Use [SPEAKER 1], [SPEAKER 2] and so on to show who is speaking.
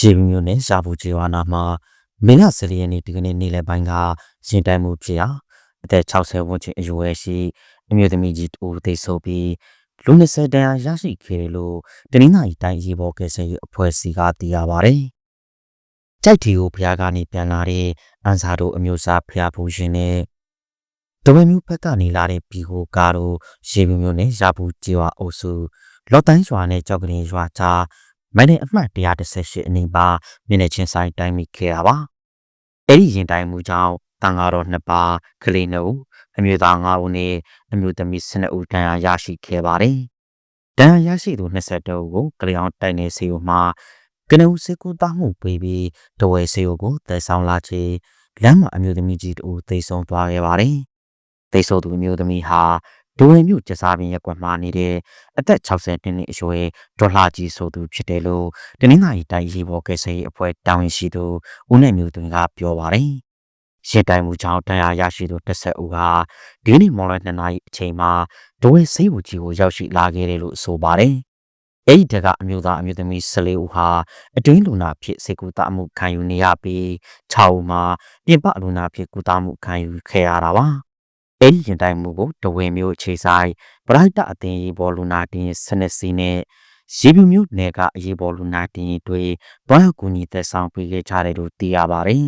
[SPEAKER 1] ရှေးမျိုးနဲ့ရှာဖို့ကျေဝါနာမှာမေလ10ရက်နေ့ဒီကနေ့နေ့လယ်ပိုင်းကရင်တိုင်မှုဖြစ်ရာအသက်60ဝန်းကျင်အရွယ်ရှိအမျိုးသမီးကြီးတူသိဆိုပြီးလူ20တန်းအားရရှိခဲ့တယ်လို့တနင်္လာရီတိုင်းရေပေါ်ကယ်ဆယ်ရေးအဖွဲ့အစည်းကသိရပါတယ်။ကြိုက်တီကိုဖျားကနေပြန်လာတဲ့အန်စာတို့အမျိုးသားဖျားဖို့ရှင်နဲ့တဝဲမျိုးဘက်ကနေလာတဲ့ဘီဟိုကားတို့ရှေးမျိုးနဲ့ရဘူးကျေဝါအုပ်စုလော့တိုင်းရွာနဲ့ကြောက်ကလေးရွာကြား မိုင်းနဲ့အမှတ်118အနီးပါမျက်နှာချင်းဆိုင်တိုင်းမိခဲ့တာပါ။အဲ့ဒီရင်တိုင်းမှုကြောင့်တန်ဃာတော်နှစ်ပါးကလေးနှစ်ဦးအမျိုးသား9ဦးနဲ့အမျိုးသမီး12ဦးဒဏ်ရာရရှိခဲ့ပါတယ်။ဒဏ်ရာရရှိသူ22ဦးကိုကလေးအောင်တိုင်နေစီကိုမှကနဦးစေကူတာမှုပေးပြီးတဝဲစေကိုတည်ဆောင်လာချေလမ်းမှာအမျိုးသမီးကြီးတူသိဆုံးသွားခဲ့ပါတယ်။သိဆုံးသူအမျိုးသမီးဟာ ဒိုဝင်မြို့ကျစားပင်ရက်ကွက်မှာနေတဲ့အသက်60နှစ်အရွယ်ဒေါ်လာကြီးဆိုသူဖြစ်တယ်လို့တနင်္လာရီတိုင်းရေဘော်ကယ်ဆယ်ရေးအဖွဲ့တာဝန်ရှိသူဦးနိုင်မျိုးသွင်ကပြောပါတယ်။ရှင်းတိုင်မှုကြောင့်တရားရရှိသူတက်ဆက်ဦးဟာဒီနေ့မော်လ2နာရီအချိန်မှာဒိုဝင်စိတ်ဝကြီးကိုရောက်ရှိလာခဲ့တယ်လို့ဆိုပါတယ်။အဲ့ဒီတကအမျိုးသားအမျိုးသမီး14ဦးဟာအတွင်းလူနာဖြစ်စေကူတာမှုခံယူနေရပြီး6ဦးမှာပြင်ပလူနာဖြစ်ကူတာမှုခံယူခဲ့ရတာပါ။ အဲ့ဒီရင်တိုင်မှုကိုတဝင်းမျိုးခြေဆိုင်ပရိုက်တာအသင်းရေဘော်လူနာတင်စနစ်စီနဲ့ရေပြူမျိုးနယ်ကအရေးပေါ်လူနာတင်တွေတွားကူညီသက်ဆောင်ပေးခဲ့ကြတယ်လို့သိရပါတယ်